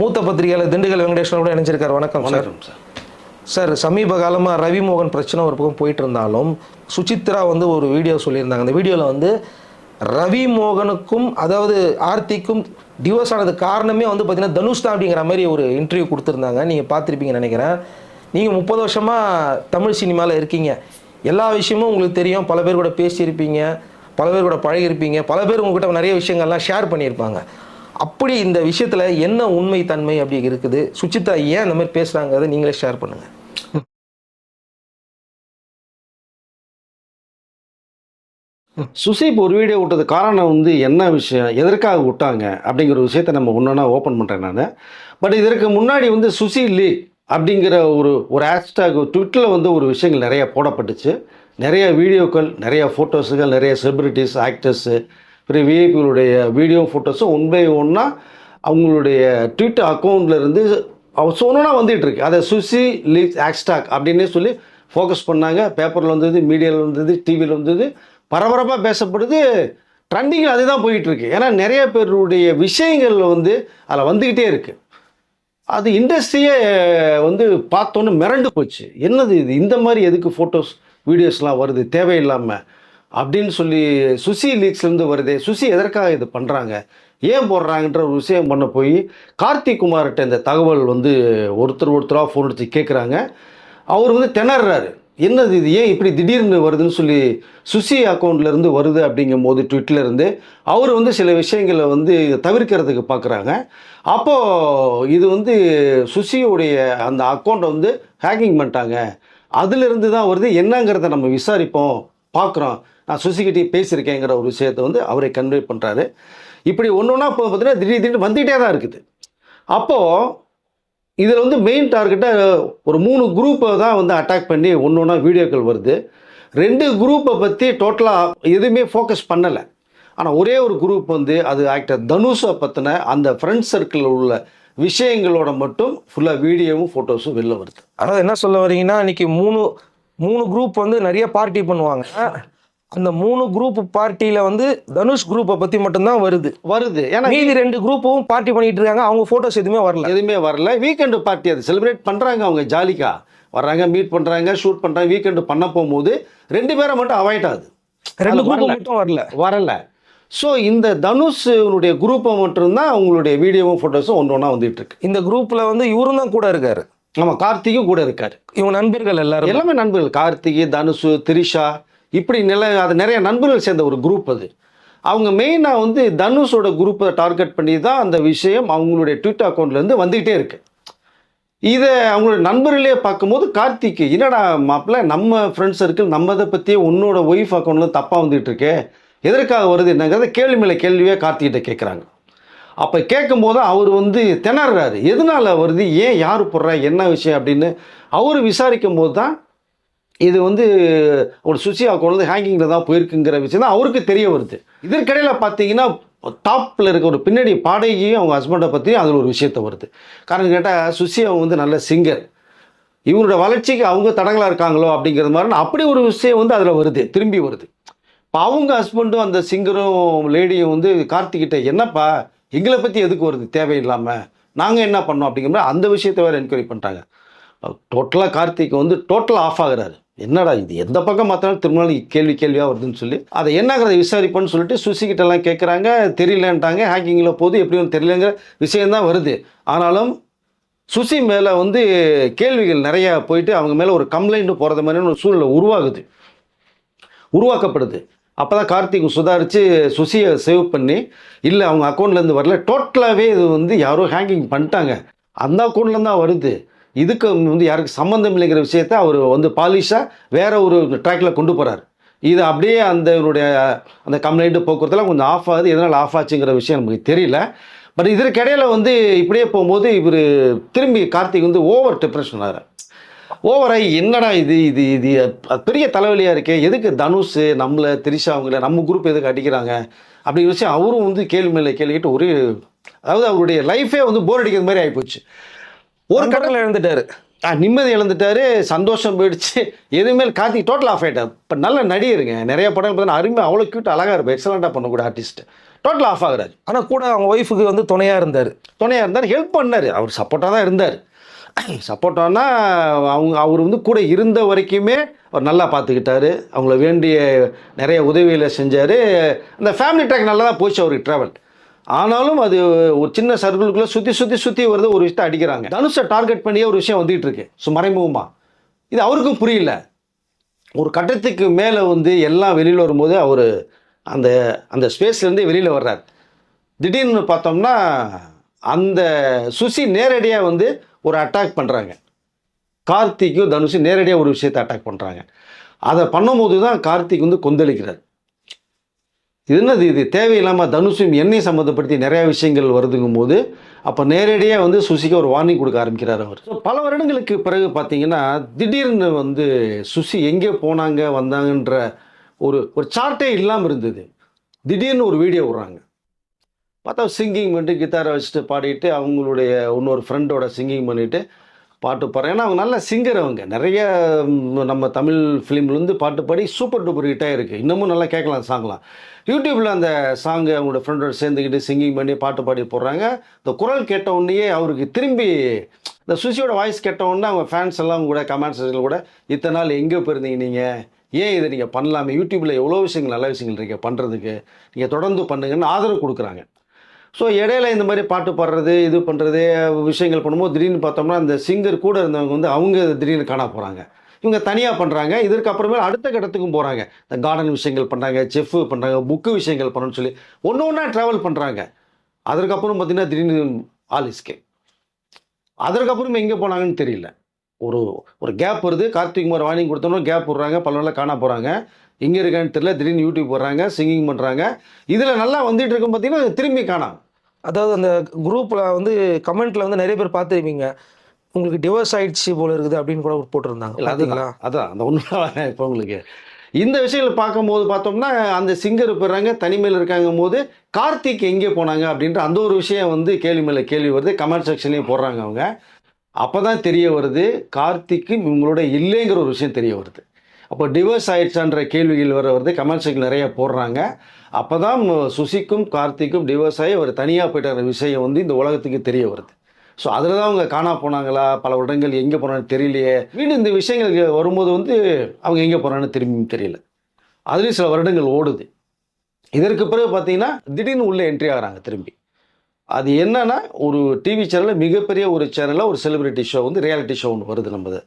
மூத்த பத்திரிகையாளர் திண்டுக்கல் வெங்கடேஸ்வரன் கூட இணைஞ்சிருக்காரு. வணக்கம் சார் சார் சமீப காலமாக ரவி மோகன் பிரச்சனை ஒரு பக்கம் போயிட்டு இருந்தாலும் சுசித்ரா வந்து ஒரு வீடியோ சொல்லியிருந்தாங்க. அந்த வீடியோவில் வந்து ரவி மோகனுக்கும் அதாவது ஆர்த்திக்கும் டிவோர்ஸ் ஆனதுக்கு காரணமே வந்து பார்த்தீங்கன்னா தனுஷ் தான் அப்படிங்கிற மாதிரி ஒரு இன்டர்வியூ கொடுத்துருந்தாங்க. நீங்கள் பார்த்துருப்பீங்கன்னு நினைக்கிறேன். நீங்கள் முப்பது வருஷமாக தமிழ் சினிமாவில் இருக்கீங்க. எல்லா விஷயமும் உங்களுக்கு தெரியும். பல பேர் கூட பேசியிருப்பீங்க. பல பேர் கூட பழகியிருப்பீங்க. பல பேர் உங்ககிட்ட நிறைய விஷயங்கள்லாம் ஷேர் பண்ணியிருப்பாங்க. அப்படி இந்த விஷயத்தில் என்ன உண்மை தன்மை அப்படி இருக்குது? சுச்சிதா ஏன் அந்த மாதிரி பேசுகிறாங்கிறத நீங்களே ஷேர் பண்ணுங்கள் சுசி இப்போ ஒரு வீடியோ விட்டது காரணம் வந்து என்ன விஷயம்? எதற்காக விட்டாங்க? அப்படிங்கிற விஷயத்தை நம்ம ஒன்றா ஓப்பன் பண்ணுறேன் நான். பட் இதற்கு முன்னாடி வந்து சுசி லீக் அப்படிங்கிற ஒரு ஒரு ஹேஷ்டாக் ட்விட்டரில் வந்து ஒரு விஷயங்கள் நிறைய போடப்பட்டுச்சு. நிறைய வீடியோக்கள் நிறைய ஃபோட்டோஸுகள் நிறைய செலிபிரிட்டிஸ் ஆக்டர்ஸு பெரிய விஐபிகளுடைய வீடியோ ஃபோட்டோஸும் ஒன் பை ஒன்றா அவங்களுடைய ட்விட்டர் அக்கௌண்ட்லேருந்து இருந்து அவ சொன்னா இருக்கு. அதை சுசி லீக் ஆக்ஸ்டாக் அப்படின்னே சொல்லி ஃபோக்கஸ் பண்ணாங்க. பேப்பரில் வந்தது மீடியாவில் வந்தது டிவியில் வந்தது. பரபரப்பாக பேசப்படுது. ட்ரெண்டிங்கில் அதுதான் தான் போயிட்டுருக்கு ஏன்னா நிறைய பேருடைய விஷயங்கள் வந்து அதில் வந்துக்கிட்டே இருக்குது அது இண்டஸ்ட்ரியே வந்து பார்த்தோன்னு மிரண்டு போச்சு. என்னது இது? இந்த மாதிரி எதுக்கு ஃபோட்டோஸ் வீடியோஸ்லாம் வருது? தேவையில்லாமல் அப்படின்னு சொல்லி சுசி லீக்ஸ்லேருந்து வருதே. சுசி எதற்காக இது பண்ணுறாங்க ஏன் போடுறாங்கன்ற ஒரு விஷயம் பண்ண போய் கார்த்திக் குமார்கிட்ட இந்த தகவல் வந்து ஒருத்தர் ஒருத்தராக ஃபோன் அடித்து கேட்குறாங்க அவர் வந்து திணறாரு. என்னது இது? ஏன் இப்படி திடீர்னு வருதுன்னு சொல்லி சுசி அக்கௌண்ட்லேருந்து வருது அப்படிங்கும் போது ட்விட்டில் அவர் வந்து சில விஷயங்களை வந்து இதை தவிர்க்கிறதுக்கு பார்க்குறாங்க அப்போது இது வந்து சுசியுடைய அந்த அக்கௌண்ட்டை வந்து ஹேக்கிங் பண்ணிட்டாங்க. அதிலிருந்து தான் வருது. என்னங்கிறத நம்ம விசாரிப்போம் பார்க்குறோம் நான் சுசிகிட்டே பேசியிருக்கேங்கிற ஒரு விஷயத்தை வந்து அவரை கன்வே பண்ணுறாரு இப்படி ஒன்று ஒன்றா இப்போ பார்த்தீங்கன்னா திடீர் திடீர்னு வந்துகிட்டே தான் இருக்குது. அப்போது இதில் வந்து மெயின் டார்கெட்டாக ஒரு மூணு குரூப்பை தான் வந்து அட்டாக் பண்ணி ஒன்று ஒன்றா வீடியோக்கள் வருது. ரெண்டு குரூப்பை பற்றி டோட்டலாக எதுவுமே ஃபோக்கஸ் பண்ணலை. ஆனால் ஒரே ஒரு குரூப் வந்து அது ஆக்டர் தனுஷை பற்றின அந்த ஃப்ரெண்ட் சர்க்கிளில் உள்ள விஷயங்களோட மட்டும் ஃபுல்லாக வீடியோவும் ஃபோட்டோஸும் வெளில வருது. அதாவது என்ன சொல்ல வரீங்கன்னா இன்றைக்கி மூணு மூணு குரூப் வந்து நிறைய பார்ட்டி பண்ணுவாங்க. அந்த மூணு குரூப் பார்ட்டியில வந்து தனுஷ் குரூப்பை பத்தி மட்டும்தான் வருது. வருது. ஏன்னா மீதி ரெண்டு குரூப்பும் பார்ட்டி பண்ணிட்டு இருக்காங்க. அவங்க போட்டோஸ் எதுவுமே வரல. எதுவுமே வரல. வீக்கெண்டு பார்ட்டி அது. செலிப்ரேட் பண்ணுறாங்க அவங்க ஜாலிக்கா. வர்றாங்க மீட் பண்ணுறாங்க ஷூட் பண்ணுறாங்க வீக்கெண்டு பண்ண போகும்போது ரெண்டு பேரை மட்டும் அவாய்ட் ஆகுது. ரெண்டு குரூப். மட்டும் வரல. வரல. ஸோ இந்த தனுஷனுடைய குரூப்பை மட்டும்தான் அவங்களுடைய வீடியோவும் ஃபோட்டோஸும் ஒன்று ஒன்றா வந்துட்டு இருக்கு இந்த குரூப்ல வந்து இவரும் தான் கூட இருக்காரு. ஆமாம் கார்த்திக்கும் கூட இருக்காரு. இவங்க நண்பர்கள் எல்லாரும். எல்லாமே நண்பர்கள். கார்த்திகை தனுஷு திரிஷா இப்படி நில அது நிறைய நண்பர்கள் சேர்ந்த ஒரு குரூப் அது. அவங்க மெயினாக வந்து தனுஷோட குரூப்பை டார்கெட் பண்ணி தான் அந்த விஷயம் அவங்களுடைய ட்விட்டர் அக்கௌண்ட்லேருந்து வந்துக்கிட்டே இருக்கு. இதை அவங்களுடைய நண்பர்களே பார்க்கும்போது கார்த்திக்கு என்னடா மாப்பிள்ள நம்ம ஃப்ரெண்ட்ஸ் சர்க்கிள் நம்ம இதை பற்றியே உன்னோட ஒய்ஃப் அக்கௌண்ட்டில் தப்பாக வந்துகிட்டு இருக்கே. எதற்காக வருது என்னங்கிறத கேள்வி மேலே கேள்வியே கார்த்திகிட்ட கேட்குறாங்க அப்போ கேட்கும்போது அவர் வந்து திணறாரு. எதனால் வருது? ஏன் யார் போடுறா? என்ன விஷயம்? அப்படின்னு அவர் விசாரிக்கும் போது தான் இது வந்து ஒரு சுசி அக்கௌண்ட் வந்து ஹேங்கிங்கில் தான் போயிருக்குங்கிற விஷயம் தான் அவருக்கு தெரிய வருது. இதற்கிடையில் பார்த்தீங்கன்னா டாப்பில் இருக்க ஒரு பின்னாடி பாடகியும் அவங்க ஹஸ்பண்டை பற்றி அதில் ஒரு விஷயத்த வருது. காரணம் கேட்டால் சுசி அவங்க வந்து நல்ல சிங்கர் இவரோட வளர்ச்சிக்கு அவங்க தடங்களாக இருக்காங்களோ அப்படிங்கிற மாதிரி அப்படி ஒரு விஷயம் வந்து அதில் வருது திரும்பி வருது. இப்போ அவங்க ஹஸ்பண்டும் அந்த சிங்கரும் லேடியும் வந்து கார்த்திகிட்ட என்னப்பா எங்களை பற்றி எதுக்கு வருது தேவையில்லாமல் நாங்கள் என்ன பண்ணோம் அப்படிங்கிற மாதிரி அந்த விஷயத்தை வேறு என்கொயரி பண்ணுறாங்க டோட்டலாக கார்த்திக் வந்து டோட்டலாக ஆஃப் ஆகிறாரு. என்னடா இது? எந்த பக்கம் மாற்றினாலும் திருமணம் கேள்வி கேள்வியாக வருதுன்னு சொல்லி அதை என்னங்கிறத விசாரிப்போன்னு சொல்லிட்டு சுசிக்கிட்டெல்லாம் கேட்குறாங்க தெரியலன்ட்டாங்க. ஹேக்கிங்கில் போது எப்படின்னு தெரியலங்கிற விஷயந்தான் வருது. ஆனாலும் சுசி மேலே வந்து கேள்விகள் நிறையா போயிட்டு அவங்க மேலே ஒரு கம்ப்ளைண்ட் போகிறது மாதிரியான ஒரு சூழ்நிலை உருவாகுது. உருவாக்கப்படுது. அப்போ தான் கார்த்திக் சுதாரித்து சுசியை சேவ் பண்ணி இல்லை அவங்க அக்கௌண்ட்லேருந்து வரல. டோட்டலாகவே இது வந்து யாரோ ஹேங்கிங் பண்ணிட்டாங்க. அந்த அக்கௌண்ட்லேருந்து தான் வருது. இதுக்கு வந்து யாருக்கு சம்மந்தம் இல்லைங்கிற விஷயத்த அவர் வந்து பாலிஷாக வேற ஒரு ட்ராக்ல கொண்டு போகிறார் இது அப்படியே அந்த இவருடைய அந்த கம்ப்ளைண்ட்டு போக்குவரத்துலாம் கொஞ்சம் ஆஃப் ஆகுது. எதனால் ஆஃப் ஆச்சுங்கிற விஷயம் நமக்கு தெரியல. பட் இதற்கிடையில் வந்து இப்படியே போகும்போது இவர் திரும்பி கார்த்திக் வந்து ஓவர் டிப்ரெஷன் ஆகிறார். ஓவராய் என்னடா இது இது இது பெரிய தலைவலியாக இருக்கே எதுக்கு தனுஷ் நம்மளை திரிஷா அவங்கள நம்ம குரூப் எதுக்கு அடிக்கிறாங்க? அப்படிங்கிற விஷயம் அவரும் வந்து கேள்வி மேலே கேள்விக்கிட்டு ஒரே அதாவது அவருடைய லைஃபே வந்து போர் அடிக்கிற மாதிரி ஆகிப்போச்சு ஒரு கடலில் எழுந்துட்டாரு. ஆ, நிம்மதி இழந்துட்டாரு சந்தோஷம் போயிடுச்சு. எதுவுமே கார்த்திக் டோட்டல் ஆஃப் ஆகிட்டார் இப்போ நல்ல நடிகருங்க. நிறைய படம் பார்த்தீங்கன்னா அருமை அவ்வளோ க்யூட் அழகாக இருப்பேன் எக்ஸலண்ட்டாக பண்ணக்கூடிய ஆர்டிஸ்ட் டோட்டல் ஆஃப் ஆகுறாரு. ஆனா கூட அவங்க ஒய்ஃபுக்கு வந்து துணையா இருந்தாரு. துணையாக இருந்தார் ஹெல்ப் பண்ணார். அவர் சப்போர்ட்டாக தான் இருந்தார். சப்போர்ட்டானா அவங்க அவர் வந்து கூட இருந்த வரைக்குமே அவர் நல்லா பார்த்துக்கிட்டாரு. அவங்கள வேண்டிய நிறைய உதவிகளை செஞ்சார். அந்த ஃபேமிலி ட்ராக் நல்லா தான் போச்சு அவருக்கு ட்ராவல் ஆனாலும் அது ஒரு சின்ன சர்க்கிளுக்குள்ளே சுற்றி சுற்றி சுற்றி வருது ஒரு விஷயத்தை அடிக்கிறாங்க. தனுஷை டார்கெட் பண்ணியே ஒரு விஷயம் வந்துகிட்டு இருக்கு ஸோ மறைமுகமாக இது அவருக்கும் புரியல. ஒரு கட்டத்துக்கு மேலே வந்து எல்லாம் வெளியில் வரும்போது அவர் அந்த அந்த ஸ்பேஸ்லேருந்து வெளியில் வர்றார். திடீர்னு பார்த்தோம்னா அந்த சுசி நேரடியாக வந்து ஒரு அட்டாக் பண்ணுறாங்க கார்த்திக்கும் தனுஷும் நேரடியாக ஒரு விஷயத்தை அட்டாக் பண்ணுறாங்க அதை பண்ணும்போது தான் கார்த்திக் வந்து கொந்தளிக்கிறார். இது என்னது இது? தேவையில்லாமல் தனுஷும் என்னை சம்மந்தப்படுத்தி நிறையா விஷயங்கள் வருதுங்கும் போது அப்போ நேரடியாக வந்து சுசிக்கு ஒரு வார்னிங் கொடுக்க ஆரம்பிக்கிறார் அவர். பல வருடங்களுக்கு பிறகு பார்த்தீங்கன்னா திடீர்னு வந்து சுசி எங்கே போனாங்க வந்தாங்கன்ற ஒரு ஒரு சார்ட்டே இல்லாமல் இருந்தது. திடீர்னு ஒரு வீடியோ விட்றாங்க. பார்த்தா சிங்கிங் பண்ணிட்டு கித்தாரை வச்சுட்டு பாடிட்டு அவங்களுடைய இன்னொரு ஃப்ரெண்டோட சிங்கிங் பண்ணிவிட்டு பாட்டு பாடுறேன். ஏன்னா அவங்க நல்ல சிங்கர் அவங்க. நிறைய நம்ம தமிழ் ஃபிலிம்லேருந்து பாட்டு பாடி சூப்பர் டூப்பர் ஹிட்டாக இருக்குது இன்னமும் நல்லா கேட்கலாம் சாங்லாம் யூடியூப்பில் அந்த சாங்கு அவங்களோட ஃப்ரெண்டோட சேர்ந்துக்கிட்டு சிங்கிங் பண்ணி பாட்டு பாடி போடுறாங்க. இந்த குரல் கேட்ட உடனேயே அவருக்கு திரும்பி இந்த சுசியோட வாய்ஸ் கேட்ட உடனே அவங்க ஃபேன்ஸ் எல்லாம் கூட கமெண்ட்ஸ் கூட இத்தனை நாள் எங்கே போயிருந்தீங்க நீங்கள் ஏன் இதை நீங்கள் பண்ணலாமே? யூடியூப்பில் எவ்வளோ விஷயங்கள் நல்ல விஷயங்கள் நீங்கள் பண்ணுறதுக்கு நீங்கள் தொடர்ந்து பண்ணுங்கன்னு ஆதரவு கொடுக்குறாங்க. ஸோ இடையில இந்த மாதிரி பாட்டு பாடுறது இது பண்ணுறது விஷயங்கள் பண்ணும்போது திடீர்னு பார்த்தோம்னா அந்த சிங்கர் கூட இருந்தவங்க வந்து அவங்க திடீர்னு காணா போகிறாங்க இவங்க தனியாக பண்ணுறாங்க இதற்கப்புறமே அடுத்த கட்டத்துக்கும் போகிறாங்க இந்த கார்டன் விஷயங்கள் பண்ணுறாங்க செஃப் பண்ணுறாங்க புக்கு விஷயங்கள் பண்ணணும்னு சொல்லி ஒன்று ஒன்றா ட்ராவல் பண்ணுறாங்க அதற்கப்புறம் பார்த்திங்கன்னா திடீர்னு ஆல் இஸ்கே அதற்கப்புறம் எங்கே போனாங்கன்னு தெரியல. ஒரு ஒரு கேப் வருது. கார்த்திக் குமார் வார்னிங் கொடுத்தோம்னா கேப் விடுறாங்க. பல நாளில் காண போகிறாங்க எங்கே இருக்கான்னு தெரியல. திடீர்னு யூடியூப் போடுறாங்க சிங்கிங் பண்ணுறாங்க இதில் நல்லா வந்துட்டு இருக்கும் பார்த்தீங்கன்னா திரும்பி காணாம். அதாவது அந்த குரூப்ல வந்து கமெண்ட்ல வந்து நிறைய பேர் பார்த்துருப்பீங்க. உங்களுக்கு டிவோர்ஸ் ஆயிடுச்சு போல இருக்குது அப்படின்னு கூட போட்டிருந்தாங்க. இல்லை அதுதான். அதான் அந்த உண்மை இப்போ உங்களுக்கு. இந்த விஷயங்கள் பார்க்கும்போது பார்த்தோம்னா அந்த சிங்கர் போயிடுறாங்க தனிமையில் இருக்காங்க போது கார்த்திக் எங்கே போனாங்க அப்படின்ற அந்த ஒரு விஷயம் வந்து கேள்வி மேலே கேள்வி வருது. கமெண்ட் செக்ஷன்லேயும் போடுறாங்க அவங்க. அப்போ தான் தெரிய வருது கார்த்திக்கு இவங்களோட இல்லைங்கிற ஒரு விஷயம் தெரிய வருது. அப்போ டிவோர்ஸ் ஆயிடுச்சான்ற கேள்விகள் வர வருது. கமெண்ட்ஸுக்கு நிறைய போடுறாங்க. அப்போ தான் சுசிக்கும் கார்த்திக்கும் டிவோர்ஸ் ஆகி அவர் தனியாக போயிட்டார விஷயம் வந்து இந்த உலகத்துக்கு தெரிய வருது. ஸோ அதில் தான் அவங்க காணா போனாங்களா? பல வருடங்கள் எங்கே போனான்னு தெரியலையே. மீண்டும் இந்த விஷயங்கள் வரும்போது வந்து அவங்க எங்கே போனான்னு திரும்பியும் தெரியல. அதுலேயும் சில வருடங்கள் ஓடுது. இதற்கு பிறகு பார்த்தீங்கன்னா திடீர்னு உள்ளே என்ட்ரி ஆகுறாங்க திரும்பி. அது என்னன்னா ஒரு டிவி சேனலில் மிகப்பெரிய ஒரு சேனலில் ஒரு செலிபிரிட்டி ஷோ வந்து ரியாலிட்டி ஷோ ஒன்று வருது நம்மது.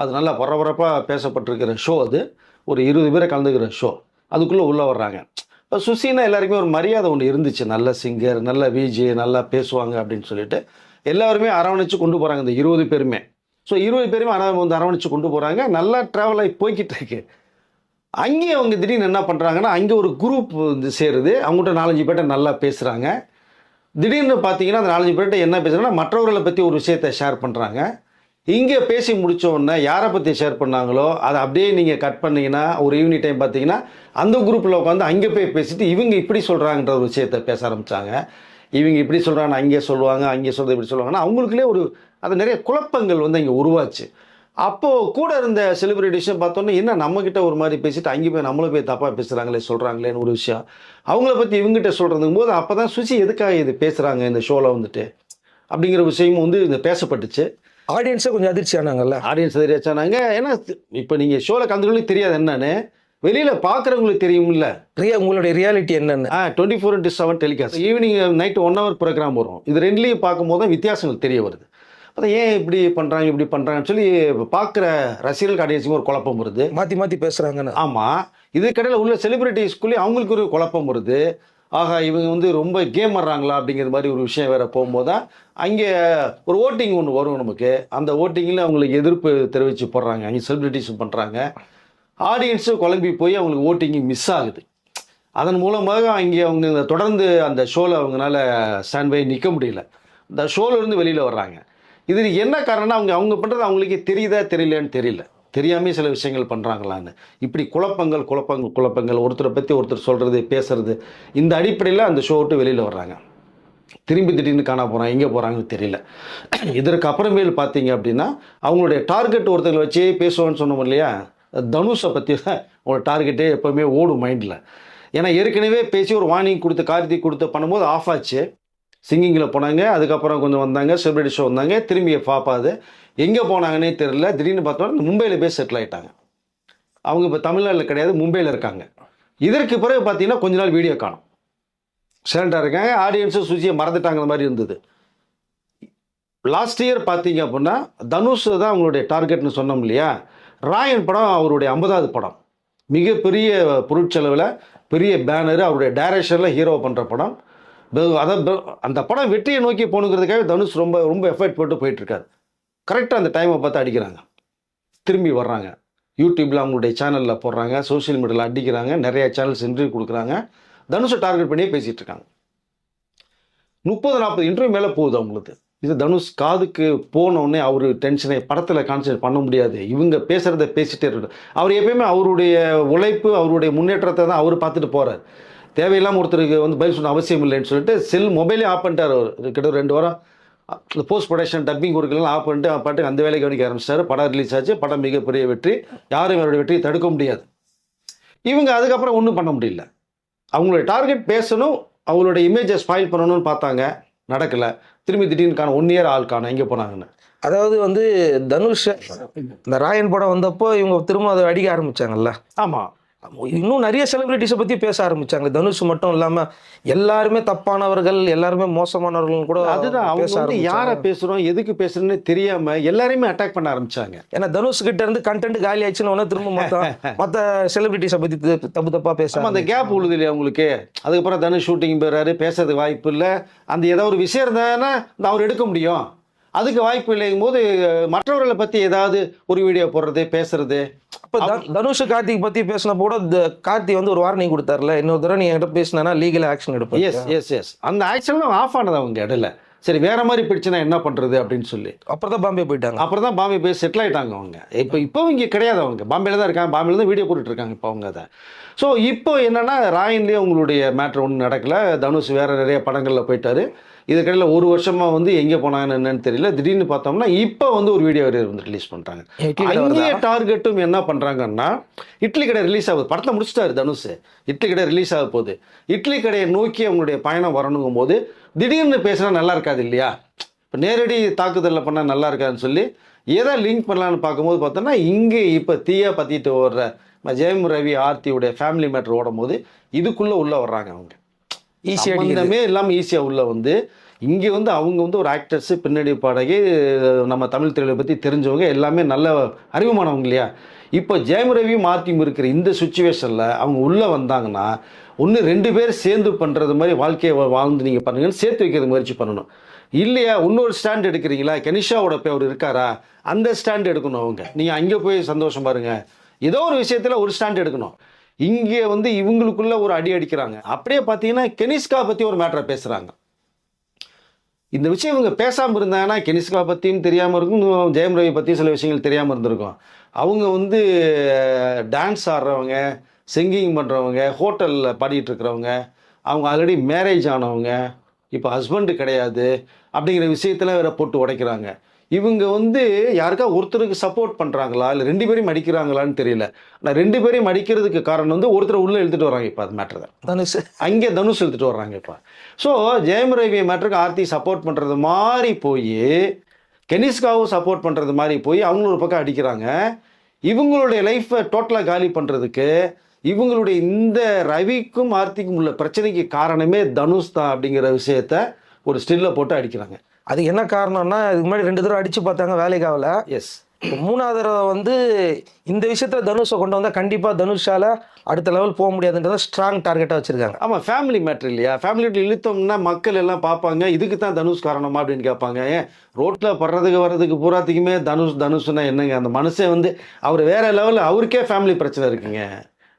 அது நல்லா பரபரப்பாக பேசப்பட்டிருக்கிற ஷோ அது. ஒரு இருபது பேரை கலந்துக்கிற ஷோ அதுக்குள்ளே உள்ளே வர்றாங்க. இப்போ சுசினா எல்லாருக்குமே ஒரு மரியாதை ஒன்று இருந்துச்சு. நல்ல சிங்கர் நல்ல விஜி நல்லா பேசுவாங்க அப்படின்னு சொல்லிட்டு. எல்லாருமே அரவணைச்சு கொண்டு போகிறாங்க இந்த இருபது பேருமே. ஸோ இருபது பேருமே அர வந்து அரவணைச்சு கொண்டு போகிறாங்க நல்லா ட்ராவல் ஆகி போய்கிட்டு இருக்கு. அங்கேயே அவங்க திடீர்னு என்ன பண்ணுறாங்கன்னா அங்கே ஒரு குரூப் வந்து சேருது. அவங்ககிட்ட நாலஞ்சு பேர்ட்ட நல்லா பேசுகிறாங்க திடீர்னு பார்த்தீங்கன்னா அந்த நாலஞ்சு பேர்கிட்ட என்ன பேசுகிறாங்கன்னா மற்றவர்களை பற்றி ஒரு விஷயத்தை ஷேர் பண்ணுறாங்க இங்கே பேசி முடித்தோடனே உடனே யாரை பற்றி ஷேர் பண்ணாங்களோ அதை அப்படியே நீங்கள் கட் பண்ணீங்கன்னா ஒரு ஈவினிங் டைம் பார்த்தீங்கன்னா அந்த குரூப்பில் உட்காந்து அங்கே போய் பேசிட்டு இவங்க இப்படி சொல்கிறாங்கன்ற ஒரு விஷயத்தை பேச ஆரம்பித்தாங்க இவங்க இப்படி சொல்கிறாங்க அங்கே சொல்லுவாங்க அங்கே சொல்கிறது இப்படி சொல்லுவாங்கன்னா அவங்களுக்குள்ளே ஒரு அது நிறைய குழப்பங்கள் வந்து அங்கே உருவாச்சு. அப்போது கூட இருந்த செலிபிரிட்டிஸும் பார்த்தோன்னே என்ன நம்மக்கிட்ட ஒரு மாதிரி பேசிட்டு அங்கே போய் நம்மளும் போய் தப்பாக பேசுகிறாங்களே சொல்கிறாங்களேன்னு ஒரு விஷயம். அவங்கள பற்றி இவங்ககிட்ட சொல்கிறதுக்கும் போது அப்போ தான் சுசி எதுக்காக இது பேசுகிறாங்க இந்த ஷோவில் வந்துட்டு? அப்படிங்கிற விஷயமும் வந்து இந்த பேசப்பட்டுச்சு. ஆடியன்ஸே கொஞ்சம் அதிர்ச்சி ஆனாங்கல்ல? ஆடியன்ஸ் தெரியாச்சானாங்க ஏன்னா இப்போ நீங்கள் ஷோவில் கலந்துகளுக்கு தெரியாது என்னன்னு. வெளியில் பார்க்குறவங்களுக்கு தெரியும்ல. ரியா உங்களுடைய ரியாலிட்டி என்னன்னு? ஆ twenty four into seven telecast evening night one hour programme வரும். இது ரெண்டுலேயும் பார்க்கும்போது தான் வித்தியாசங்கள் தெரிய வருது. அதான் ஏன் இப்படி பண்ணுறாங்க இப்படி பண்ணுறாங்கன்னு சொல்லி பார்க்குற ரசிகர்களுக்கு ஆடியன்ஸுக்கு ஒரு குழப்பம் வருது. மாத்தி மாத்தி பேசுறாங்கன்னு. ஆமாம் இதுக்கடையில் உள்ள செலிபிரிட்டிஸ்குள்ளேயே அவங்களுக்கு ஒரு குழப்பம் வருது. ஆகா இவங்க வந்து ரொம்ப கேம் ஆடுறாங்களா அப்படிங்கிற மாதிரி ஒரு விஷயம் வேறு போகும்போது தான் அங்கே ஒரு ஓட்டிங் ஒன்று வரும் நமக்கு. அந்த ஓட்டிங்கில் அவங்களுக்கு எதிர்ப்பு தெரிவித்து போடுறாங்க. அங்கே செலிபிரிட்டிஸும் பண்ணுறாங்க ஆடியன்ஸும் குழம்பி போய் அவங்களுக்கு ஓட்டிங்கு மிஸ் ஆகுது. அதன் மூலமாக அங்கே அவங்க இந்த தொடர்ந்து அந்த ஷோவில் அவங்களால ஸ்டாண்ட் பை நிற்க முடியல. இந்த ஷோலேருந்து வெளியில் வர்றாங்க. இது என்ன காரணம்னா அவங்க அவங்க பண்ணுறது அவங்களுக்கே தெரியுதா தெரியலன்னு தெரியல. தெரியாமே சில விஷயங்கள் பண்ணுறாங்களான்னு இப்படி குழப்பங்கள் குழப்பங்கள் குழப்பங்கள் ஒருத்தரை பற்றி ஒருத்தர் சொல்கிறது பேசுறது இந்த அடிப்படையில் அந்த ஷோ விட்டு வெளியில் வர்றாங்க. திரும்பி திடீர்னு காண போகிறாங்க எங்கே போகிறாங்கன்னு தெரியல. இதற்கு அப்புறமேல் பார்த்தீங்க அப்படின்னா அவங்களுடைய டார்கெட் ஒருத்தங்களை வச்சே பேசுவோன்னு சொன்னோம் இல்லையா? தனுஷை பற்றி தான் அவங்களோட டார்கெட்டே எப்போவுமே ஓடும் மைண்டில் ஏன்னா ஏற்கனவே பேசி ஒரு வார்னிங் கொடுத்து கார்த்திக் கொடுத்து பண்ணும்போது ஆஃப் ஆச்சு. சிங்கிங்கில் போனாங்க அதுக்கப்புறம் கொஞ்சம் வந்தாங்க செலிபிரிட்டி ஷோ வந்தாங்க திரும்பி பாப்பாது எங்கே போனாங்கன்னே தெரியல. திடீர்னு பார்த்தோன்னா மும்பையில் போய் செட்டில் ஆயிட்டாங்க. அவங்க இப்போ தமிழ்நாட்டில் கிடையாது மும்பையில் இருக்காங்க. இதற்கு பிறகு பார்த்தீங்கன்னா கொஞ்ச நாள் வீடியோ காணும். சைலண்டாக இருக்காங்க ஆடியன்ஸும் சுஜியை மறந்துட்டாங்கிற மாதிரி இருந்தது. லாஸ்ட் இயர் பார்த்தீங்க அப்படின்னா தனுஷ் தான் அவங்களுடைய டார்கெட்னு சொன்னோம் இல்லையா? ராயன் படம் அவருடைய ஐம்பதாவது படம். மிகப்பெரிய பொருட்செலவில் பெரிய பேனர் அவருடைய டைரக்ஷனில் ஹீரோ பண்ணுற படம். பெ- அதான் அந்த படம் வெற்றியை நோக்கி போகணுங்கிறதுக்காக தனுஷ் ரொம்ப ரொம்ப எஃபர்ட் போட்டு போயிட்டுருக்காரு. கரெக்டாக அந்த டைமை பார்த்து அடிக்கிறாங்க. திரும்பி வர்றாங்க. யூடியூப்பில் அவங்களுடைய சேனலில் போடுறாங்க. சோஷியல் மீடியாவில் அடிக்கிறாங்க. நிறையா சேனல்ஸ் இன்டர்வியூ கொடுக்குறாங்க. தனுஷை டார்கெட் பண்ணியே பேசிகிட்டு இருக்காங்க. முப்பது நாற்பது இன்டர்வியூ மேலே போகுது அவங்களுக்கு. இது தனுஷ் காதுக்கு போனோடனே அவர் டென்ஷனை படத்தில் கான்சன்ட்ரேட் பண்ண முடியாது. இவங்க பேசுகிறத பேசிகிட்டே இருக்கட்டும் அவர் எப்பயுமே அவருடைய உழைப்பு அவருடைய முன்னேற்றத்தை தான் அவர் பார்த்துட்டு போகிறார் தேவையில்லாமல் ஒருத்தருக்கு வந்து பதில் சொன்ன அவசியம் இல்லைன்னு சொல்லிட்டு செல் மொபைலே ஆஃப் பண்ணிட்டார் அவர். கிட்ட ரெண்டு வாரம். இந்த போஸ்ட் ப்ரொடக்ஷன் டப்பிங் ஒர்க்கெல்லாம் ஆஃப் பண்ணிட்டு பாட்டுக்கு அந்த வேலையை கவனிக்க ஆரம்பிச்சிட்டாரு. படம் ரிலீஸ் ஆச்சு. படம் மிகப்பெரிய வெற்றி. யாரும் அவருடைய வெற்றியை தடுக்க முடியாது. இவங்க அதுக்கப்புறம் ஒன்றும் பண்ண முடியல. அவங்களுடைய டார்கெட் பேசணும். அவங்களோட இமேஜை ஸ்பாயில் பண்ணணும்னு பார்த்தாங்க. நடக்கலை. திரும்பி திடீர்னு காணும். ஒன் இயர் ஆள் காணும். எங்கே போனாங்கன்னு. அதாவது வந்து தனுஷ் இந்த ராயன் படம் வந்தப்போ இவங்க திரும்ப அதை அடிக்க ஆரம்பிச்சாங்கல்ல. ஆமாம் இன்னும் நிறைய செலிபிரிட்டிஸை பத்தி பேச ஆரம்பிச்சாங்க. தனுஷ் மட்டும் இல்லாம எல்லாருமே தப்பானவர்கள் எல்லாருமே மோசமானவர்கள் கூட அதுதான் அவங்க வந்து யாரை பேசுகிறோம் எதுக்கு பேசுறோன்னு தெரியாம எல்லாரையுமே அட்டாக் பண்ண ஆரம்பிச்சாங்க. ஏன்னா தனுஷ் கிட்ட இருந்து கண்டென்ட் காலி ஆயிடுச்சுன்னு உடனே திரும்ப மொத்த மத்த செலிபிரிட்டிஸை பத்தி த- தப்பு தப்பா பேச ஆமா அந்த கேப் உழுது இல்லையா உங்களுக்கு? அதுக்கப்புறம் தனுஷ் ஷூட்டிங் போயிறாரு பேசுறதுக்கு வாய்ப்பு இல்லை. அந்த ஏதோ ஒரு விஷயம் இருந்தாங்கன்னா அவர் எடுக்க முடியும். அதுக்கு வாய்ப்பு இல்லைங்கும் போது மற்றவர்களை பற்றி ஏதாவது ஒரு வீடியோ போடுறது பேசுறது. அப்ப த- தனுஷ் கார்த்திக் பத்தி பேசினப்போ கூட கார்த்தி வந்து ஒரு வார்னிங் கொடுத்தாருல. இன்னொரு தடவை நீ என்கிட்ட பேசினா லீகல் ஆக்ஷன் எடுப்பேன். எஸ் எஸ் எஸ் அந்த ஆக்சுவலாக ஆஃப் ஆனது அவங்க இடையில. சரி வேற மாதிரி பிடிச்சுனா என்ன பண்றது அப்படின்னு சொல்லி. அப்புறம் தான் பாம்பே போயிட்டாங்க. அப்புறம் தான் பாம்பே போய் செட்டில் ஆயிட்டாங்க அவங்க. இப்போ இப்போ இங்கே கிடையாது அவங்க. பாம்பேல தான் இருக்காங்க. பாம்பேல தான் வீடியோ போட்டுட்டு இருக்காங்க இப்போ அவங்க அதை. ஸோ இப்போ என்னன்னா ராயன்லேயே உங்களுடைய மேட்ரு ஒன்றும் நடக்கல. தனுஷ் வேற நிறைய படங்களில் போயிட்டாரு. இதுக்கடையில் ஒரு வருஷமா வந்து எங்கே போனாங்கன்னு என்னன்னு தெரியல. திடீர்னு பார்த்தோம்னா இப்போ வந்து ஒரு வீடியோ வந்து ரிலீஸ் பண்ணுறாங்க? அங்கேயே டார்கெட்டும் என்ன பண்ணுறாங்கன்னா இட்லி கடை ரிலீஸ் ஆகுது. படத்தை முடிச்சிட்டாரு தனுஷ். இட்லி கடை ரிலீஸ் ஆக போகுது. இட்லி கடையை நோக்கி அவங்களுடைய பயணம் வரணுங்கும் போது திடீர்னு பேசினா நல்லா இருக்காது இல்லையா? இப்போ நேரடி தாக்குதலில் பண்ணால் நல்லா இருக்காதுன்னு சொல்லி எதை லிங்க் பண்ணலான்னு பார்க்கும்போது பார்த்தோன்னா இங்கே இப்போ தீயா பற்றிட்டு ஓடுற ஜெயம் ரவி ஆர்த்தியுடைய ஃபேமிலி மேட்ரு ஓடும்போது இதுக்குள்ளே உள்ளே வர்றாங்க அவங்க. ஈஸியாக சம்பந்தமே இல்லாமல் ஈஸியாக உள்ள வந்து இங்கே வந்து அவங்க வந்து ஒரு ஆக்டர்ஸு பின்னணி பாடகி நம்ம தமிழ் திரையை பற்றி தெரிஞ்சவங்க எல்லாமே நல்ல அறிவுமானவங்க இல்லையா? இப்போ ஜெயம் ரவி மாத்தியும் இருக்கிற இந்த சுச்சுவேஷனில் அவங்க உள்ளே வந்தாங்கன்னா ஒன்று ரெண்டு பேர் சேர்ந்து பண்ணுறது மாதிரி வாழ்க்கையை வாழ்ந்து நீங்கள் பண்ணுங்கன்னு சேர்த்து வைக்கிறது முயற்சி பண்ணணும். இல்லையா? இன்னொரு ஸ்டாண்ட் எடுக்கிறீங்களா? கனிஷாவோட போய் அவர் இருக்காரா? அந்த ஸ்டாண்ட் எடுக்கணும் அவங்க. நீங்கள் அங்கே போய் சந்தோஷம் பாருங்க. ஏதோ ஒரு விஷயத்தில் ஒரு ஸ்டாண்ட் எடுக்கணும். இங்கே வந்து இவங்களுக்குள்ள ஒரு அடி அடிக்கிறாங்க. அப்படியே பார்த்தீங்கன்னா கெனிஸ்கா பற்றி ஒரு மேட்டரை பேசுகிறாங்க இந்த விஷயம் இவங்க பேசாமல் இருந்தாங்கன்னா கெனிஸ்கா பற்றியும் தெரியாமல் இருக்கும் ஜெயம் ரவி பற்றியும் சில விஷயங்கள் தெரியாமல் இருந்திருக்கும். அவங்க வந்து டான்ஸ் ஆடுறவங்க சிங்கிங் பண்ணுறவங்க ஹோட்டலில் பாடிட்டு இருக்கிறவங்க அவங்க ஆல்ரெடி மேரேஜ் ஆனவங்க இப்போ ஹஸ்பண்டு கிடையாது அப்படிங்கிற விஷயத்தில் வேற போட்டு உடைக்கிறாங்க. இவங்க வந்து யாருக்கா ஒருத்தருக்கு சப்போர்ட் பண்ணுறாங்களா இல்லை ரெண்டு பேரையும் அடிக்கிறாங்களான்னு தெரியல. ஆனால் ரெண்டு பேரையும் அடிக்கிறதுக்கு காரணம் வந்து ஒருத்தரை உள்ளே இழுத்துட்டு வராங்க இப்போ அது மேட்டரை தனுஷ். அங்கே தனுஷ் எடுத்துட்டு வர்றாங்க இப்போ. ஸோ ஜெயம் ரவி மேட்ருக்கு ஆர்த்தி சப்போர்ட் பண்ணுறது மாதிரி போய் கெனிஸ்காவும் சப்போர்ட் பண்ணுறது மாதிரி போய் அவங்களும் ஒரு பக்கம் அடிக்கிறாங்க. இவங்களுடைய லைஃப்பை டோட்டலாக காலி பண்ணுறதுக்கு இவங்களுடைய இந்த ரவிக்கும் ஆர்த்திக்கும் உள்ள பிரச்சனைக்கு காரணமே தனுஷ் தான் அப்படிங்கிற விஷயத்த ஒரு ஸ்டில்ல போட்டு அடிக்கிறாங்க. அது என்ன காரணம்னா இதுக்கு முன்னாடி ரெண்டு தடவை அடிச்சு பார்த்தாங்க வேலைக்கு ஆகல. எஸ் மூணாவது தடவை வந்து இந்த விஷயத்துல தனுஷை கொண்டு வந்தா கண்டிப்பா தனுஷால அடுத்த லெவல் போக முடியாதுன்றத ஸ்ட்ராங் டார்கெட்டா வச்சிருக்காங்க. ஆமாம் ஃபேமிலி மேட்ரு இல்லையா? ஃபேமிலி இழுத்தோம்னா மக்கள் எல்லாம் பார்ப்பாங்க இதுக்கு தான் தனுஷ் காரணமா அப்படின்னு கேட்பாங்க. ஏன்? ரோட்டில் படுறதுக்கு வர்றதுக்கு பூராத்துக்குமே தனுஷ் தனுஷ்னா என்னங்க? அந்த மனுஷன் வந்து அவர் வேற லெவலில் அவருக்கே ஃபேமிலி பிரச்சனை இருக்குங்க.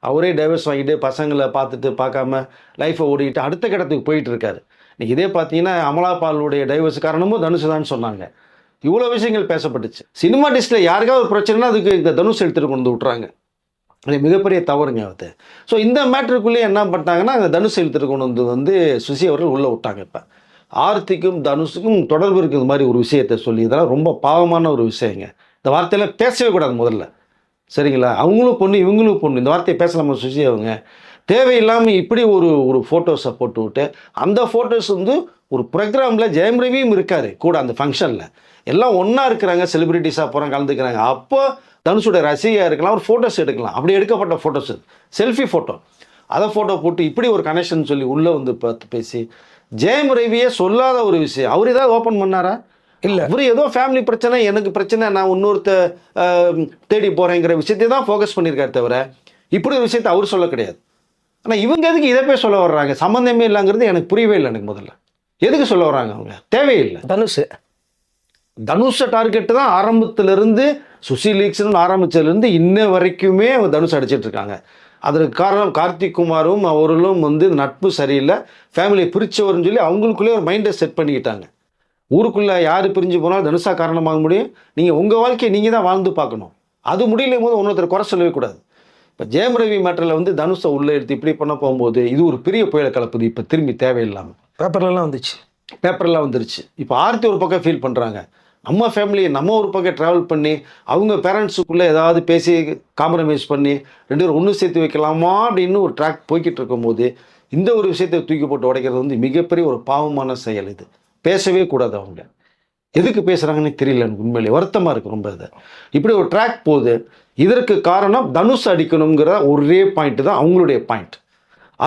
அவரே டைவர்ஸ் வாங்கிட்டு பசங்களை பார்த்துட்டு பார்க்காம லைஃப்பை ஓடிட்டு அடுத்த கட்டத்துக்கு போயிட்டு இருக்காரு. இன்னைக்கு இதே பார்த்தீங்கன்னா அமலா பாலுடைய டைவர்ஸ் காரணமும் தனுஷ் தான் சொன்னாங்க. இவ்வளோ விஷயங்கள் பேசப்பட்டுச்சு. சினிமா டிஸ்டில் யாருக்காவது ஒரு பிரச்சனைனா அதுக்கு இந்த தனுஷ் எடுத்துகிட்டு கொண்டு வந்து விட்றாங்க அது மிகப்பெரிய தவறுங்க அது. ஸோ இந்த மேட்ருக்குள்ளேயே என்ன பண்ணிட்டாங்கன்னா அந்த தனுஷ் இழுத்துட்டு கொண்டு வந்து வந்து சுசி அவர்கள் உள்ளே விட்டாங்க இப்போ. ஆர்த்திக்கும் தனுஷுக்கும் தொடர்பு இருக்கிற மாதிரி ஒரு விஷயத்தை சொல்லி இதெல்லாம் ரொம்ப பாவமான ஒரு விஷயங்க. இந்த வார்த்தையெல்லாம் பேசவே கூடாது முதல்ல. சரிங்களா? அவங்களும் பொண்ணு இவங்களும் பொண்ணு. இந்த வார்த்தையை பேசலாமா சுசி அவங்க? தேவையில்லாமல் இப்படி ஒரு ஒரு ஃபோட்டோஸை போட்டு விட்டு அந்த ஃபோட்டோஸ் வந்து ஒரு ப்ரோக்ராமில் ஜெயம் ரவியும் இருக்கார் கூட அந்த ஃபங்க்ஷனில் எல்லாம் ஒன்றா இருக்கிறாங்க செலிபிரிட்டிஸாக போகிறாங்க கலந்துக்கிறாங்க. அப்போ தனுஷோட ரசிகையாக இருக்கலாம் ஒரு ஃபோட்டோஸ் எடுக்கலாம். அப்படி எடுக்கப்பட்ட ஃபோட்டோஸ் செல்ஃபி ஃபோட்டோ அதை ஃபோட்டோ போட்டு இப்படி ஒரு கனெக்ஷன் சொல்லி உள்ளே வந்து பார்த்து பேசி ஜெயம் ரவியே சொல்லாத ஒரு விஷயம். அவர் ஏதாவது ஓப்பன் பண்ணாரா? இல்ல. அவர் ஏதோ ஃபேமிலி பிரச்சனை எனக்கு பிரச்சனை நான் இன்னொருத்த தேடி போகிறேங்கிற விஷயத்தை தான் ஃபோக்கஸ் பண்ணியிருக்காரு தவிர இப்படி ஒரு விஷயத்தை அவர் சொல்ல கிடையாது. ஆனால் இவங்க எதுக்கு இதை போய் சொல்ல வர்றாங்க? சம்மந்தமே இல்லைங்கிறது எனக்கு புரியவே இல்லை எனக்கு முதல்ல. எதுக்கு சொல்ல வர்றாங்க அவங்க? தேவையில்லை. தனுஷ் தனுஷை டார்கெட் தான் ஆரம்பத்திலிருந்து சுசி லீக்ஸ்னு ஆரம்பிச்சதுலேருந்து இன்ன வரைக்குமே அவங்க தனுஷ் அடிச்சிட்டு இருக்காங்க. அதற்கு காரணம் கார்த்திக் குமாரும் அவர்களும் வந்து நட்பு சரியில்லை. ஃபேமிலியை பிரிச்சவர்னு சொல்லி அவங்களுக்குள்ளே ஒரு மைண்டை செட் பண்ணிக்கிட்டாங்க. ஊருக்குள்ளே யார் பிரிஞ்சு போனாலும் தனுஷா காரணமாக முடியும். நீங்கள் உங்கள் வாழ்க்கையை நீங்கள் தான் வாழ்ந்து பார்க்கணும். அது முடியலையும் போது ஒன்றொருத்தர் குறை சொல்லவே கூடாது. இப்போ ஜெயம் ரவி மேட்டரில் வந்து தனுஷை உள்ளே எடுத்து இப்படி பண்ண போகும்போது இது ஒரு பெரிய புயலை கலப்புது இப்போ திரும்பி தேவையில்லாமல் பேப்பர்லலாம் வந்துச்சு. பேப்பர்லாம் வந்துருச்சு. இப்போ ஆர்த்தி ஒரு பக்கம் ஃபீல் பண்ணுறாங்க நம்ம ஃபேமிலியை நம்ம ஒரு பக்கம் ட்ராவல் பண்ணி அவங்க பேரண்ட்ஸுக்குள்ளே ஏதாவது பேசி காம்ப்ரமைஸ் பண்ணி ரெண்டு பேரும் ஒன்று சேர்த்து வைக்கலாமா அப்படின்னு ஒரு ட்ராக் போய்கிட்டு இருக்கும்போது இந்த ஒரு விஷயத்தை தூக்கி போட்டு உடைக்கிறது வந்து மிகப்பெரிய ஒரு பாவமான செயல் இது. பேசவே கூடாது அவங்க. எதுக்கு பேசுகிறாங்கன்னு தெரியல எனக்கு உண்மையிலே வருத்தமாக இருக்குது ரொம்ப இது. இப்படி ஒரு ட்ராக் போகுது இதற்கு காரணம் தனுஷ் அடிக்கணுங்கிற ஒரே பாயிண்ட் தான் அவங்களுடைய பாயிண்ட்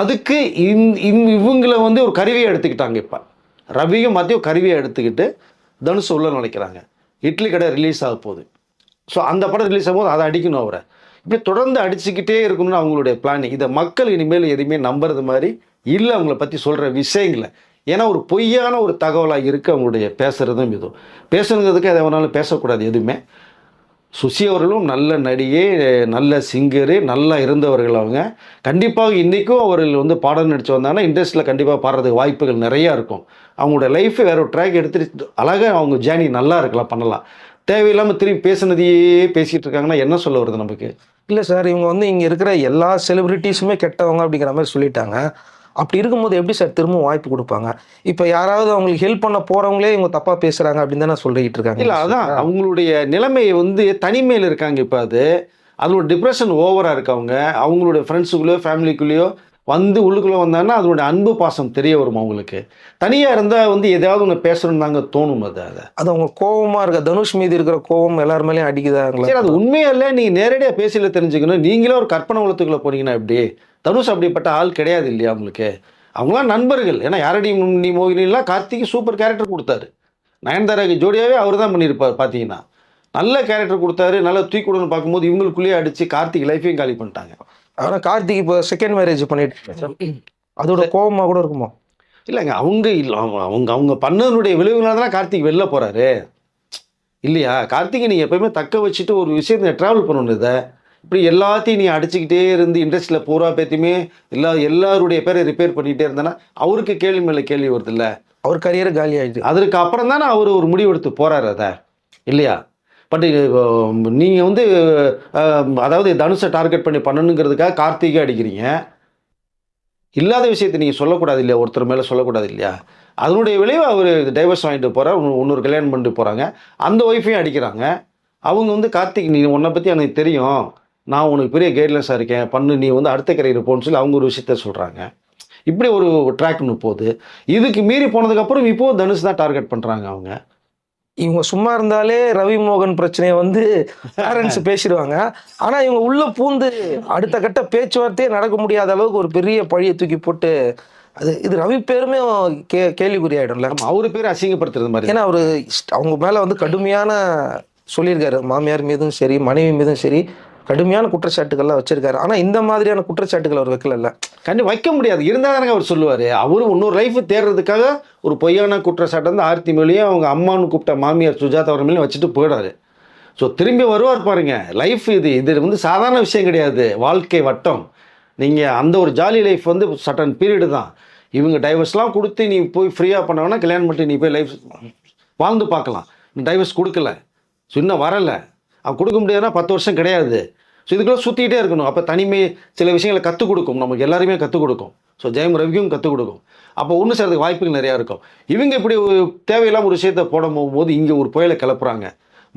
அதுக்கு இந் இந் இவங்கள வந்து ஒரு கருவியை எடுத்துக்கிட்டாங்க இப்போ. ரவியும் மத்தியும் கருவியை எடுத்துக்கிட்டு தனுஷ் உள்ள நினைக்கிறாங்க இட்லி கடை ரிலீஸ் ஆக போகுது. ஸோ அந்த படம் ரிலீஸ் ஆகும்போது அதை அடிக்கணும் அவரை. இப்படி தொடர்ந்து அடிச்சுக்கிட்டே இருக்கணும்னு அவங்களுடைய பிளான் இதை மக்கள் இனிமேல் எதுவுமே நம்புறது மாதிரி இல்லை அவங்கள பற்றி சொல்கிற விஷயங்களை. ஏன்னா ஒரு பொய்யான ஒரு தகவலாக இருக்குது அவங்களுடைய பேசுகிறதும் இதுவும். பேசணுங்கிறதுக்கு எதை வேணாலும் பேசக்கூடாது எதுவுமே. சுசி அவர்களும் நல்ல நடிகை நல்ல சிங்கரு நல்லா இருந்தவர்கள் அவங்க. கண்டிப்பாக இன்றைக்கும் அவர்கள் வந்து பாடம் நடித்து வந்தாங்கன்னா இண்டஸ்ட்ரியில் கண்டிப்பாக பாடுறதுக்கு வாய்ப்புகள் நிறையா இருக்கும். அவங்களோட லைஃப்பை வேற ஒரு ட்ராக் எடுத்துட்டு அழகாக அவங்க ஜேர்னி நல்லா இருக்கலாம் பண்ணலாம். தேவையில்லாமல் திரும்பி பேசுனதையே பேசிகிட்டு இருக்காங்கன்னா என்ன சொல்ல வருது நமக்கு? இல்லை சார் இவங்க வந்து இங்கே இருக்கிற எல்லா செலிப்ரிட்டிஸுமே கெட்டவங்க அப்படிங்கிற மாதிரி சொல்லிட்டாங்க. அப்படி இருக்கும்போது எப்படி சார் திரும்பவும் வாய்ப்பு கொடுப்பாங்க? இப்போ யாராவது அவங்களுக்கு ஹெல்ப் பண்ண போகிறவங்களே இவங்க தப்பாக பேசுகிறாங்க அப்படின்னு தானே சொல்லிட்டு இருக்காங்க. இல்லை அதான். அவங்களுடைய நிலைமையை வந்து தனிமையில் இருக்காங்க இப்போ அது. அதோட டிப்ரெஷன் ஓவராக இருக்கு அவங்க. அவங்களுடைய ஃப்ரெண்ட்ஸுக்குள்ளேயோ ஃபேமிலிக்குள்ளேயோ வந்து உள்ளுக்குள்ளே வந்தாங்கன்னா அதனுடைய அன்பு பாசம் தெரிய வரும் அவங்களுக்கு. தனியாக இருந்தால் வந்து எதாவது ஒன்று பேசணும்னு தாங்க தோணும் அது அதை. அது அவங்க கோவமாக இருக்க தனுஷ் மீது இருக்கிற கோவம் எல்லார் மேலேயும் அடிக்குதாங்களா சரி அது உண்மையல்ல நீங்கள் நேரடியாக பேசல தெரிஞ்சுக்கணும். நீங்களே ஒரு கற்பனை உலகத்துக்குள்ளே போனீங்கன்னா எப்படி? தனுஷ் அப்படிப்பட்ட ஆள் கிடையாது இல்லையா உங்களுக்கு அவங்களாம் நண்பர்கள். ஏன்னா யாரடி நீ மோகினிலாம் கார்த்திக்கு சூப்பர் கேரக்டர் கொடுத்தாரு. நயன்தாராக்கு ஜோடியாவே அவர் தான் பண்ணியிருப்பார் பார்த்தீங்கன்னா நல்ல கேரக்டர் கொடுத்தாரு நல்ல தூக்கிவிடணும்னு பார்க்கும்போது இவங்களுக்குள்ளேயே அடித்து கார்த்திக் லைஃபையும் காலி பண்ணிட்டாங்க. ஆனால் கார்த்திக் இப்போ செகண்ட் மேரேஜ் பண்ணிட்டு அதோட கோவமாக கூட இருக்குமா? இல்லைங்க அவங்க இல்லை அவங்க அவங்க அவங்க பண்ணதனுடைய விளைவுகளாக தான் கார்த்திக் வெளில போகிறாரு இல்லையா? கார்த்திகை நீங்கள் எப்பயுமே தக்க வச்சுட்டு ஒரு விஷயத்தை ட்ராவல் பண்ணணும் இதை. இப்படி எல்லாத்தையும் நீ அடிச்சுக்கிட்டே இருந்து இண்டஸ்ட்ரியில் பூரா பேத்தையுமே எல்லா எல்லாருடைய பேரை ரிப்பேர் பண்ணிகிட்டே இருந்தேன்னா அவருக்கு கேள்வி மேலே கேள்வி வருதுல்ல? அவர் கரியர் காலி ஆயிடுச்சு. அதற்கு அப்புறம் தானே அவர் ஒரு முடிவு எடுத்து போகிறாரு அதை. இல்லையா? பட் நீங்கள் வந்து அதாவது தனுஷை டார்கெட் பண்ணி பண்ணணுங்கிறதுக்காக கார்த்திகை அடிக்கிறீங்க. இல்லாத விஷயத்தை நீங்கள் சொல்லக்கூடாது இல்லையா? ஒருத்தர் மேலே சொல்லக்கூடாது இல்லையா? அதனுடைய விளைவு அவர் டைவர்ஸ் வாங்கிட்டு போகிறார் இன்னொரு கல்யாணம் பண்ணிட்டு போகிறாங்க அந்த ஒய்ஃபையும் அடிக்கிறாங்க. அவங்க வந்து கார்த்திக் நீ உன்னை பற்றி எனக்கு தெரியும். நான் உனக்கு பெரிய கைட்லைன்ஸாக இருக்கேன் பண்ணு நீ வந்து அடுத்த கரையில் போன்னு சொல்லி அவங்க ஒரு விஷயத்த சொல்கிறாங்க இப்படி ஒரு ட்ராக் ஒன்று போகுது. இதுக்கு மீறி போனதுக்கப்புறம் இப்போ தனுஷ் தான் டார்கெட் பண்ணுறாங்க அவங்க. இவங்க சும்மா இருந்தாலே ரவி மோகன் பிரச்சனையை வந்து பேரண்ட்ஸ் பேசிடுவாங்க. ஆனா இவங்க உள்ள பூந்து அடுத்த கட்ட பேச்சுவார்த்தையே நடக்க முடியாத அளவுக்கு ஒரு பெரிய பழியை தூக்கி போட்டு அது இது ரவி பேருமே கே கேள்விக்குறியாயிடும்ல அவரு பேர் அசிங்கப்படுத்துறது மாதிரி. ஏன்னா அவரு அவங்க மேல வந்து கடுமையான சொல்லியிருக்காரு. மாமியார் மீதும் சரி மனைவி மீதும் சரி. கடுமையான குற்றச்சாட்டுகள்லாம் வச்சிருக்காரு. ஆனால் இந்த மாதிரியான குற்றச்சாட்டுகள் அவர் வைக்கல கண்டி வைக்க முடியாது. இருந்தால் தானே அவர் சொல்லுவார். அவரும் இன்னொரு லைஃப் தேடுறதுக்காக ஒரு பொய்யான குற்றச்சாட்டு வந்து ஆர்த்தி மேலேயும் அவங்க அம்மானு கூப்பிட்ட மாமியார் சுஜாதா அவர் மேலேயும் வச்சுட்டு போயிடாரு. ஸோ திரும்பி வருவார் பாருங்க. லைஃப் இது. இது வந்து சாதாரண விஷயம் கிடையாது. வாழ்க்கை வட்டம். நீங்கள் அந்த ஒரு ஜாலி லைஃப் வந்து சட்டன் பீரியடு தான். இவங்க டைவர்ஸ்லாம் கொடுத்து நீ போய் ஃப்ரீயாக பண்ணவனா கல்யாணம் பண்ணிட்டு நீ போய் லைஃப் வாழ்ந்து பார்க்கலாம். டைவர்ஸ் கொடுக்கல. ஸோ இன்னும் வரலை. அவன் கொடுக்க முடியாதுன்னா பத்து வருஷம் கிடையாது. ஸோ இதுக்குள்ளே சுற்றிக்கிட்டே இருக்கணும். அப்போ தனிமை சில விஷயங்களை கற்றுக் கொடுக்கும். நமக்கு எல்லாருமே கற்றுக் கொடுக்கும். ஸோ ஜெயம் ரவிக்கும் கற்றுக் கொடுக்கும். அப்போ ஒன்று சேர்றதுக்கு வாய்ப்புகள் நிறையா இருக்கும். இவங்க இப்படி தேவையில்லாமல் தேவையில்லாம ஒரு விஷயத்தை போட போகும்போது இங்கே ஒரு புயலை கிளப்புறாங்க.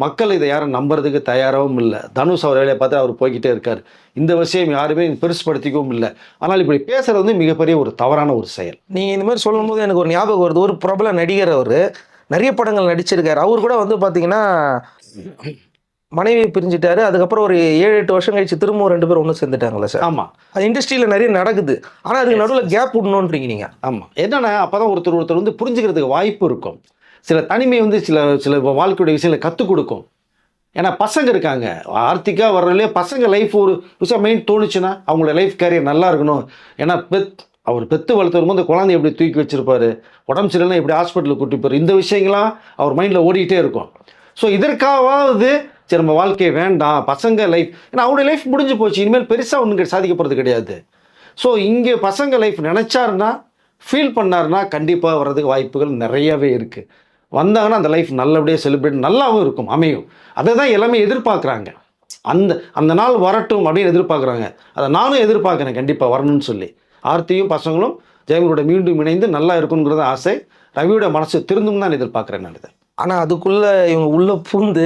மக்கள் இதை யாரும் நம்புறதுக்கு தயாராகவும் இல்லை. தனுஷ் அவர் வேலையை பார்த்து அவர் போய்கிட்டே இருக்கார். இந்த விஷயம் யாருமே பெருசுப்படுத்திக்கவும் இல்லை. ஆனால் இப்படி பேசுகிறது வந்து மிகப்பெரிய ஒரு தவறான ஒரு செயல். நீங்கள் இந்த மாதிரி சொல்லும்போது எனக்கு ஒரு ஞாபகம் வருது. ஒரு பிரபல நடிகர் அவர். நிறைய படங்கள் நடிச்சிருக்காரு. அவர் கூட வந்து பார்த்தீங்கன்னா மனைவியை பிரிஞ்சுட்டாரு அதுக்கப்புறம் ஒரு ஏழு எட்டு வருஷம் கழிச்சு திரும்ப ரெண்டு பேரும் ஒன்று சேர்ந்துட்டாங்களே சார்? ஆமாம் அது இண்டஸ்ட்ரியில் நிறைய நடக்குது. ஆனால் அதுக்கு நடுவில் கேப் விடணுன்றீங்க நீங்கள் ஆமாம் என்னன்னா அப்போ தான் ஒருத்தர் ஒருத்தர் வந்து புரிஞ்சுக்கிறதுக்கு வாய்ப்பு இருக்கும். சில தனிமை வந்து சில சில வாழ்க்கையுடைய விஷயங்களை கற்றுக் கொடுக்கும். ஏன்னா பசங்க இருக்காங்க. ஆர்த்திக்கா வர்றதுலேயே பசங்க லைஃப் ஒரு விஷயம் மெயின் தோணுச்சுன்னா அவங்களோட லைஃப் கேரியர் நல்லா இருக்கணும். ஏன்னா பெத் அவர் பெத்து வளர்த்து வரும்போது அந்த குழந்தைய எப்படி தூக்கி வச்சிருப்பாரு? உடம்பு சரியில்லைன்னா எப்படி ஹாஸ்பிட்டலுக்கு கூட்டி போவார் இந்த விஷயங்கள்லாம் அவர் மைண்டில் ஓடிக்கிட்டே இருக்கும். ஸோ இதற்காவது சரி நம்ம வாழ்க்கை வேண்டாம் பசங்க லைஃப் ஏன்னா அவருடைய லைஃப் முடிஞ்சு போச்சு. இனிமேல் பெருசாக ஒன்றும் சாதிக்க போகிறது கிடையாது. ஸோ இங்கே பசங்க லைஃப் நினச்சாருன்னா ஃபீல் பண்ணாருன்னா கண்டிப்பாக வர்றதுக்கு வாய்ப்புகள் நிறையவே இருக்குது வந்தாங்கன்னா அந்த லைஃப் நல்லபடியாக செலிப்ரேட் நல்லாவும் இருக்கும் அமையும். அதை தான் எல்லாமே எதிர்பார்க்குறாங்க. அந்த அந்த நாள் வரட்டும் அப்படின்னு எதிர்பார்க்குறாங்க. அதை நானும் எதிர்பார்க்குறேன் கண்டிப்பாக வரணும்னு சொல்லி. ஆர்த்தியும் பசங்களும் ஜெயமரோட மீண்டும் இணைந்து நல்லா இருக்குங்கிறது ஆசை. ரவியோட மனசு திருந்தும் தான் எதிர்பார்க்குறேன் நான் இதை. ஆனால் அதுக்குள்ளே இவங்க உள்ளே பூந்து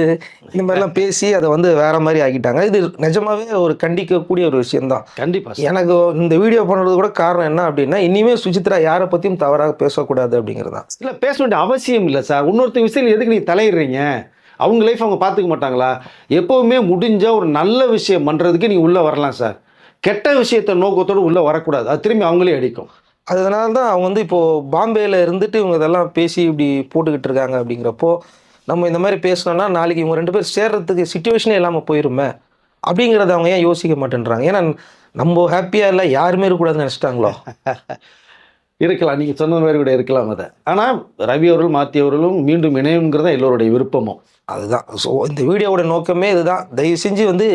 இந்த மாதிரிலாம் பேசி அதை வந்து வேற மாதிரி ஆக்கிட்டாங்க. இது நிஜமாவே ஒரு கண்டிக்கக்கூடிய ஒரு விஷயம்தான். கண்டிப்பாக எனக்கு இந்த வீடியோ பண்ணுறது கூட காரணம் என்ன அப்படின்னா இனிமேல் சுசித்ரா யாரை பற்றியும் தவறாக பேசக்கூடாது அப்படிங்கிறது தான் இல்லை பேச வேண்டிய அவசியம் இல்லை சார். இன்னொருத்த விஷயம் எதுக்கு நீ தலையிடுறீங்க? அவங்க லைஃப் அவங்க பார்த்துக்க மாட்டாங்களா? எப்போவுமே முடிஞ்ச ஒரு நல்ல விஷயம் பண்ணுறதுக்கு நீ உள்ளே வரலாம் சார். கெட்ட விஷயத்தை நோக்கத்தோடு உள்ளே வரக்கூடாது. அது திரும்பி அவங்களே அடிக்கும். அதனால தான் அவங்க வந்து இப்போது பாம்பேயில் இருந்துட்டு இவங்க இதெல்லாம் பேசி இப்படி போட்டுக்கிட்டு இருக்காங்க அப்படிங்கிறப்போ நம்ம இந்த மாதிரி பேசணும்னா நாளைக்கு இவங்க ரெண்டு பேர் சேர்றதுக்கு சுச்சுவேஷனே இல்லாமல் போயிருமே அப்படிங்கிறத அவங்க ஏன் யோசிக்க மாட்டேன்றாங்க? ஏன்னா நம்ம ஹாப்பியாக இல்லை யாருமே இருக்கக்கூடாதுன்னு நினச்சிட்டாங்களோ? இருக்கலாம். நீங்கள் சொன்ன மாதிரி கூட இருக்கலாம் அதை. ஆனால் ரவி அவர்கள் மாத்தி அவர்களும் மீண்டும் இணையுங்கிறது எல்லோருடைய விருப்பமும். அதுதான். ஸோ இந்த வீடியோவோட நோக்கமே இதுதான். தயவு செஞ்சு வந்து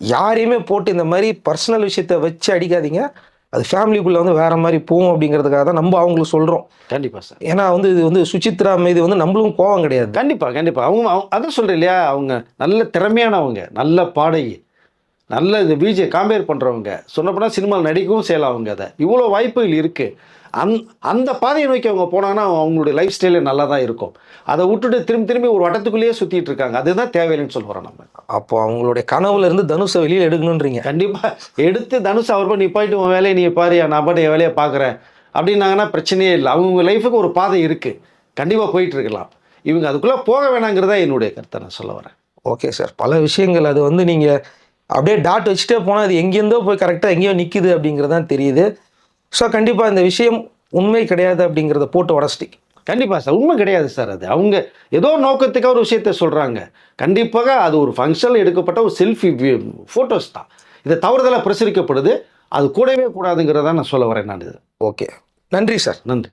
யாரையுமே போட்டு இந்த மாதிரி பர்சனல் விஷயத்த வச்சு அடிக்காதீங்க. அது ஃபேமிலிக்குள்ளே வந்து வேற மாதிரி போகும் அப்படிங்கிறதுக்காக தான் நம்ம அவங்களுக்கு சொல்கிறோம் கண்டிப்பாக சார். ஏன்னா வந்து இது வந்து சுசித்ரா மீது வந்து நம்மளும் கோவம் கிடையாது. கண்டிப்பாக கண்டிப்பாக அவங்க அவங்க அதான் சொல்கிறேன் இல்லையா? அவங்க நல்ல திறமையானவங்க நல்ல பாடகி நல்ல இந்த பிஜே காம்பேர் பண்ணுறவங்க சொன்னப்போனால் சினிமாவில் நடிக்கவும் செய்யலாம் அவங்க அதை. இவ்வளோ வாய்ப்புகள் இருக்குது அந் அந்த பாதையை நோக்கி அவங்க போனாங்கன்னா அவங்களுடைய லைஃப் ஸ்டைலே நல்லா தான் இருக்கும். அதை விட்டுட்டு திரும்பி திரும்பி ஒரு வட்டத்துக்குள்ளேயே சுற்றிட்டு இருக்காங்க. அதுதான் தேவையில்லைன்னு சொல்ல வரோம் நம்ம. அப்போ அவங்களுடைய கனவுல இருந்து தனுஷை வெளியில் எடுக்கணுன்றீங்க. கண்டிப்பாக எடுத்து தனுஷ் அவர் நீ போயிட்டு உன் வேலையை நீ பாரு நான் பாட்டு என் வேலையை பார்க்குறேன். அப்படின்னாங்கன்னா பிரச்சனையே இல்லை. அவங்க லைஃபுக்கு ஒரு பாதை இருக்குது கண்டிப்பாக போயிட்டு இருக்கலாம். இவங்க அதுக்குள்ளே போக வேணாங்கிறதா என்னுடைய கருத்தை நான் சொல்ல வரேன். Okay sir. பல விஷயங்கள். அது வந்து நீங்கள் அப்படியே டாட் வச்சுட்டே போனால் அது எங்கேருந்தோ போய் கரெக்டாக எங்கேயோ நிற்கிது அப்படிங்கிறது தான் தெரியுது. ஸோ கண்டிப்பாக இந்த விஷயம் உண்மை கிடையாது அப்படிங்கிறத போட்டு உடச்சிட்டு கண்டிப்பாக சார் உண்மை கிடையாது சார் அது. அவங்க ஏதோ நோக்கத்துக்காக ஒரு விஷயத்த சொல்கிறாங்க கண்டிப்பாக அது ஒரு ஃபங்க்ஷனில் எடுக்கப்பட்ட ஒரு செல்ஃபி ஃபோட்டோஸ் தான். இதை தவறுதலாக பிரசுரிக்கப்படுது. அது கூடவே கூடாதுங்கிறத நான் சொல்ல வரேன் நான் இது. ஓகே நன்றி சார். நன்றி.